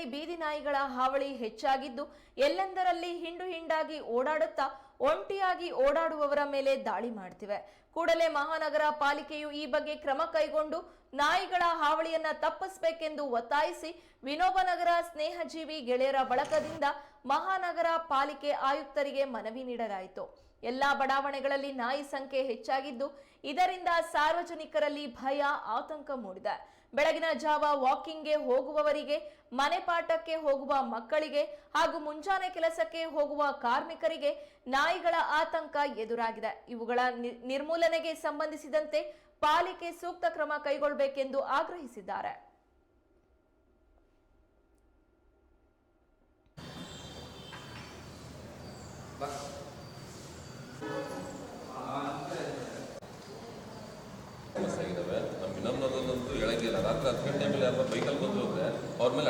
ನಗರದಲ್ಲಿ ಬೀದಿ ನಾಯಿಗಳ ಹಾವಳಿ ಹೆಚ್ಚಾಗಿದ್ದು ಎಲ್ಲೆಂದರಲ್ಲಿ ಹಿಂಡು ಹಿಂಡಾಗಿ ಓಡಾಡುತ್ತಾ ಒಂಟಿಯಾಗಿ ಓಡಾಡುವವರ ಮೇಲೆ ದಾಳಿ ಮಾಡ್ತಿವೆ. ಕೂಡಲೇ ಮಹಾನಗರ ಪಾಲಿಕೆಯು ಈ ಬಗ್ಗೆ ಕ್ರಮ ಕೈಗೊಂಡು ನಾಯಿಗಳ ಹಾವಳಿಯನ್ನ ತಪ್ಪಿಸಬೇಕೆಂದು ಒತ್ತಾಯಿಸಿ ವಿನೋಬನಗರ ಸ್ನೇಹಜೀವಿ ಗೆಳೆಯರ ಬಳಕದಿಂದ ಮಹಾನಗರ ಪಾಲಿಕೆ ಆಯುಕ್ತರಿಗೆ ಮನವಿ ನೀಡಲಾಯಿತು. ಎಲ್ಲಾ ಬಡಾವಣೆಗಳಲ್ಲಿ ನಾಯಿ ಸಂಖ್ಯೆ ಹೆಚ್ಚಾಗಿದ್ದು, ಇದರಿಂದ ಸಾರ್ವಜನಿಕರಲ್ಲಿ ಭಯ, ಆತಂಕ ಮೂಡಿದೆ. ಬೆಳಗಿನ ಜಾವ ವಾಕಿಂಗ್ಗೆ ಹೋಗುವವರಿಗೆ, ಮನೆ ಪಾಠಕ್ಕೆ ಹೋಗುವ ಮಕ್ಕಳಿಗೆ ಹಾಗೂ ಮುಂಜಾನೆ ಕೆಲಸಕ್ಕೆ ಹೋಗುವ ಕಾರ್ಮಿಕರಿಗೆ ನಾಯಿಗಳ ಆತಂಕ ಎದುರಾಗಿದೆ. ಇವುಗಳ ನಿರ್ಮೂಲನೆಗೆ ಸಂಬಂಧಿಸಿದಂತೆ ಪಾಲಿಕೆ ಸೂಕ್ತ ಕ್ರಮ ಕೈಗೊಳ್ಳಬೇಕೆಂದು ಆಗ್ರಹಿಸಿದ್ದಾರೆ.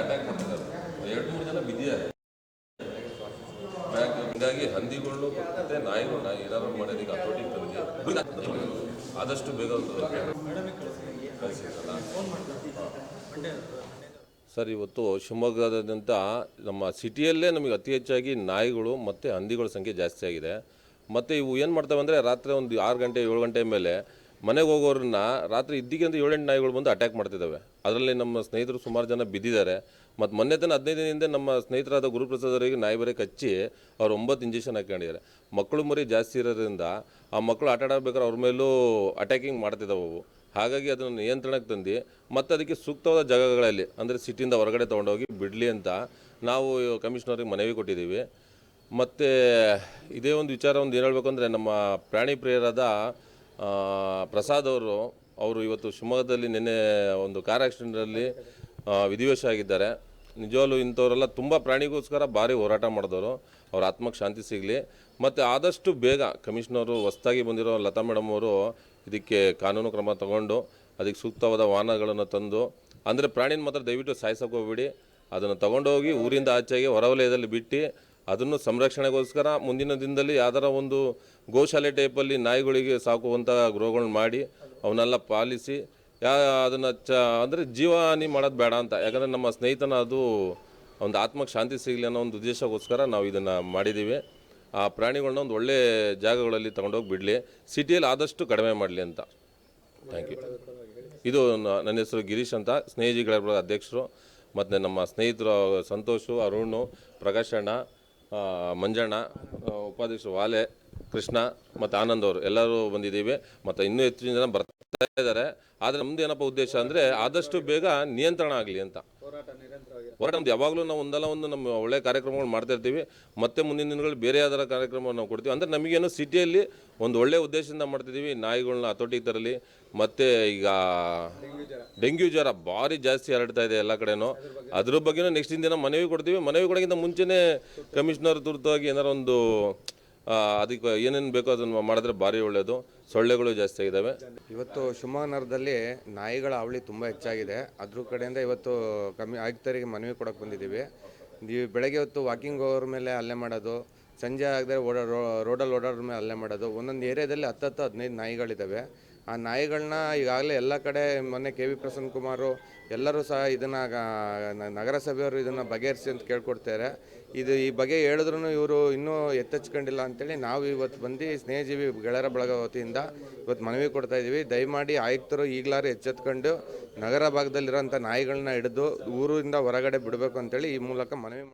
ಅಟ್ಯಾಕ್ ಜನ ಹಂದಿಗಳು ಮತ್ತೆ ನಾಯಿಗಳನ್ನ ಏನಾದ್ರು ಮಾಡೋದಕ್ಕೆ ಆದಷ್ಟು ಬೇಗ ಸರ್ ಇವತ್ತು ಶಿವಮೊಗ್ಗದಾದ್ಯಂತ ನಮ್ಮ ಸಿಟಿಯಲ್ಲೇ ನಮಗೆ ಅತಿ ಹೆಚ್ಚಾಗಿ ನಾಯಿಗಳು ಮತ್ತು ಹಂದಿಗಳ ಸಂಖ್ಯೆ ಜಾಸ್ತಿ ಆಗಿದೆ. ಮತ್ತು ಇವು ಏನು ಮಾಡ್ತವೆ ಅಂದರೆ ರಾತ್ರಿ ಒಂದು ಆರು ಗಂಟೆ ಏಳು ಗಂಟೆ ಮೇಲೆ ಮನೆಗೆ ಹೋಗೋರನ್ನ ರಾತ್ರಿ ಇದ್ದಕ್ಕಿಂತ ಏಳೆಂಟು ನಾಯಿಗಳು ಬಂದು ಅಟ್ಯಾಕ್ ಮಾಡ್ತಿದ್ದಾವೆ. ಅದರಲ್ಲಿ ನಮ್ಮ ಸ್ನೇಹಿತರು ಸುಮಾರು ಜನ ಬಿದ್ದಿದ್ದಾರೆ. ಮತ್ತು ಮೊನ್ನೆ ತನ ಹದಿನೈದು ದಿನದಿಂದ ನಮ್ಮ ಸ್ನೇಹಿತರಾದ ಗುರುಪ್ರಸಾದ್ ಅವರಿಗೆ ನಾಯಿ ಬರೀ ಕಚ್ಚಿ ಅವ್ರು ಒಂಬತ್ತು ಇಂಜೆಕ್ಷನ್ ಹಾಕೊಂಡಿದ್ದಾರೆ ಮಕ್ಕಳು ಮರಿ ಜಾಸ್ತಿ ಇರೋದ್ರಿಂದ ಆ ಮಕ್ಕಳು ಆಟ ಆಡಬೇಕಾದ್ರೆ ಅವ್ರ ಮೇಲೂ ಅಟ್ಯಾಕಿಂಗ್ ಮಾಡ್ತಿದ್ದಾವೆ ಅವು. ಹಾಗಾಗಿ ಅದನ್ನು ನಿಯಂತ್ರಣಕ್ಕೆ ತಂದು ಮತ್ತು ಅದಕ್ಕೆ ಸೂಕ್ತವಾದ ಜಾಗಗಳಲ್ಲಿ, ಅಂದರೆ ಸಿಟಿಯಿಂದ ಹೊರಗಡೆ ತೊಗೊಂಡೋಗಿ ಬಿಡಲಿ ಅಂತ ನಾವು ಕಮಿಷನರಿಗೆ ಮನವಿ ಕೊಟ್ಟಿದ್ದೀವಿ. ಮತ್ತು ಇದೇ ಒಂದು ವಿಚಾರ ಒಂದು ಏನು ಹೇಳಬೇಕು ಅಂದರೆ ನಮ್ಮ ಪ್ರಾಣಿ ಪ್ರಿಯರಾದ ಪ್ರಸಾದ್ ಅವರು ಅವರು ಇವತ್ತು ಶಿವಮೊಗ್ಗದಲ್ಲಿ ನಿನ್ನೆ ಒಂದು ಕಾರ್ ಆಕ್ಸಿಡೆಂಟಲ್ಲಿ ವಿಧಿವಶ ಆಗಿದ್ದಾರೆ. ನಿಜವಾಗ್ಲೂ ಇಂಥವರೆಲ್ಲ ತುಂಬ ಪ್ರಾಣಿಗೋಸ್ಕರ ಭಾರಿ ಹೋರಾಟ ಮಾಡಿದವರು. ಅವ್ರ ಆತ್ಮಕ್ಕೆ ಶಾಂತಿ ಸಿಗಲಿ. ಮತ್ತು ಆದಷ್ಟು ಬೇಗ ಕಮಿಷನರು ಹೊಸ್ದಾಗಿ ಬಂದಿರೋ ಲತಾ ಮೇಡಮ್ ಅವರು ಇದಕ್ಕೆ ಕಾನೂನು ಕ್ರಮ ತಗೊಂಡು ಅದಕ್ಕೆ ಸೂಕ್ತವಾದ ವಾಹನಗಳನ್ನು ತಂದು, ಅಂದರೆ ಪ್ರಾಣಿನ ಮಾತ್ರ ದಯವಿಟ್ಟು ಸಾಯಿಸೋಕೆ ಹೋಗ್ಬಿಡಿ. ಅದನ್ನು ತಗೊಂಡೋಗಿ ಊರಿಂದ ಆಚೆಗೆ ಹೊರವಲಯದಲ್ಲಿ ಬಿಟ್ಟು ಅದನ್ನು ಸಂರಕ್ಷಣೆಗೋಸ್ಕರ ಮುಂದಿನ ದಿನದಲ್ಲಿ ಯಾವ್ದಾರ ಒಂದು ಗೋಶಾಲೆ ಟೈಪಲ್ಲಿ ನಾಯಿಗಳಿಗೆ ಸಾಕುವಂಥ ಗೃಹಗಳನ್ನ ಮಾಡಿ ಅವನ್ನೆಲ್ಲ ಪಾಲಿಸಿ ಯಾ ಅದನ್ನು ಚ ಅಂದರೆ ಜೀವಹಾನಿ ಮಾಡೋದು ಬೇಡ ಅಂತ. ಯಾಕಂದರೆ ನಮ್ಮ ಸ್ನೇಹಿತನ ಅದು ಒಂದು ಆತ್ಮಕ್ಕೆ ಶಾಂತಿ ಸಿಗಲಿ ಅನ್ನೋ ಒಂದು ಉದ್ದೇಶಕ್ಕೋಸ್ಕರ ನಾವು ಇದನ್ನು ಮಾಡಿದ್ದೀವಿ ಆ ಪ್ರಾಣಿಗಳನ್ನ ಒಂದು ಒಳ್ಳೆ ಜಾಗಗಳಲ್ಲಿ ತಗೊಂಡೋಗಿ ಬಿಡಲಿ. ಸಿಟಿಯಲ್ಲಿ ಆದಷ್ಟು ಕಡಿಮೆ ಮಾಡಲಿ ಅಂತ. ಥ್ಯಾಂಕ್ ಯು ಇದು ನನ್ನ ಹೆಸರು ಗಿರೀಶ್ ಅಂತ. ಸ್ನೇಹಿಜಿಗಳ ಅಧ್ಯಕ್ಷರು ಮತ್ತು ನಮ್ಮ ಸ್ನೇಹಿತರು ಸಂತೋಷು ಅರುಣ್ ಪ್ರಕಾಶ್ ಅಣ್ಣ ಆ, ಮಂಜಣ್ಣ ಉಪಾಧ್ಯಕ್ಷ ವಾಲೆ, ಕೃಷ್ಣ ಮತ್ತು ಆನಂದ್ ಅವರು ಎಲ್ಲರೂ ಬಂದಿದ್ದೀವಿ. ಮತ್ತು ಇನ್ನೂ ಹೆಚ್ಚಿನ ಜನ ಬರ್ತಾ ಇದ್ದಾರೆ. ಆದರೆ ನಮ್ದು ಏನಪ್ಪ ಉದ್ದೇಶ ಅಂದರೆ ಆದಷ್ಟು ಬೇಗ ನಿಯಂತ್ರಣ ಆಗಲಿ ಅಂತ. ಹೋರಾಟ ನಮ್ದು ಯಾವಾಗಲೂ ನಾವು ಒಂದಲ್ಲ ಒಂದು ನಮ್ಮ ಒಳ್ಳೆ ಕಾರ್ಯಕ್ರಮಗಳು ಮಾಡ್ತಾ ಇರ್ತೀವಿ. ಮತ್ತೆ ಮುಂದಿನ ದಿನಗಳು ಬೇರೆ ಯಾವ್ದಾರ ಕಾರ್ಯಕ್ರಮ ನಾವು ಕೊಡ್ತೀವಿ. ಅಂದರೆ ನಮಗೇನು ಸಿಟಿಯಲ್ಲಿ ಒಂದು ಒಳ್ಳೆ ಉದ್ದೇಶದಿಂದ ಮಾಡ್ತಿದ್ದೀವಿ. ನಾಯಿಗಳನ್ನ ಹತೋಟಿಗೆ ತರಲಿ, ಮತ್ತು ಈಗ ಡೆಂಗ್ಯೂ ಜ್ವರ ಭಾರಿ ಜಾಸ್ತಿ ಹರಡ್ತಾ ಇದೆ ಎಲ್ಲ ಕಡೆನೂ. ಅದ್ರ ಬಗ್ಗೆನೂ ನೆಕ್ಸ್ಟ್ ದಿನ ಮನವಿ ಕೊಡ್ತೀವಿ. ಮನವಿ ಕೊಡೋಕ್ಕಿಂತ ಮುಂಚೆನೇ ಕಮಿಷನರ್ ತುರ್ತಾಗಿ ಏನಾರ ಒಂದು ಅದಕ್ಕೆ ಏನೇನು ಬೇಕೋ ಅದನ್ನು ಮಾಡಿದ್ರೆ ಭಾರಿ ಒಳ್ಳೆಯದು ಸೊಳ್ಳೆಗಳು ಜಾಸ್ತಿ ಆಗಿದ್ದಾವೆ ಇವತ್ತು ಶಿವಮೊಗ್ಗ ನಗರದಲ್ಲಿ ನಾಯಿಗಳ ಹಾವಳಿ ತುಂಬ ಹೆಚ್ಚಾಗಿದೆ. ಅದ್ರ ಕಡೆಯಿಂದ ಇವತ್ತು ಕಮ್ಮಿ ಆಯುಕ್ತರಿಗೆ ಮನವಿ ಕೊಡೋಕೆ ಬಂದಿದ್ದೀವಿ. ನೀವು ಬೆಳಗ್ಗೆ ಹೊತ್ತು ವಾಕಿಂಗ್ ಹೋಗೋರ ಮೇಲೆ ಅಲ್ಲೇ ಮಾಡೋದು, ಸಂಜೆ ಆಗದೆ ಓಡಾ ರೋಡಲ್ಲಿ ಓಡಾಡೋರ ಮೇಲೆ ಅಲ್ಲೇ ಮಾಡೋದು, ಒಂದೊಂದು ಏರಿಯಾದಲ್ಲಿ ಹತ್ತತ್ತು ಹದಿನೈದು ನಾಯಿಗಳಿದ್ದಾವೆ ಆ ನಾಯಿಗಳನ್ನ ಈಗಾಗಲೇ ಎಲ್ಲ ಕಡೆ ಮೊನ್ನೆ ಕೆ ವಿ ಪ್ರಸನ್ನ ಕುಮಾರು ಎಲ್ಲರೂ ಸಹ ಇದನ್ನು ನಗರಸಭೆಯವರು ಇದನ್ನು ಬಗೆಹರಿಸಿ ಅಂತ ಕೇಳ್ಕೊಡ್ತಾರೆ. ಇದು ಈ ಬಗ್ಗೆ ಹೇಳಿದ್ರು ಇವರು ಇನ್ನೂ ಎತ್ತೆಚ್ಕೊಂಡಿಲ್ಲ ಅಂತೇಳಿ ನಾವು ಇವತ್ತು ಬಂದು ಸ್ನೇಹಜೀವಿ ಗೆಳೆಯರ ಬಳಗ ವತಿಯಿಂದ ಇವತ್ತು ಮನವಿ ಕೊಡ್ತಾ ಇದ್ದೀವಿ. ದಯಮಾಡಿ ಆಯುಕ್ತರು ಈಗಲಾರು ಎಚ್ಚೆತ್ಕೊಂಡು ನಗರ ಭಾಗದಲ್ಲಿರೋಂಥ ನಾಯಿಗಳನ್ನ ಹಿಡಿದು ಊರಿಂದ ಹೊರಗಡೆ ಬಿಡಬೇಕು ಅಂತೇಳಿ ಈ ಮೂಲಕ ಮನವಿ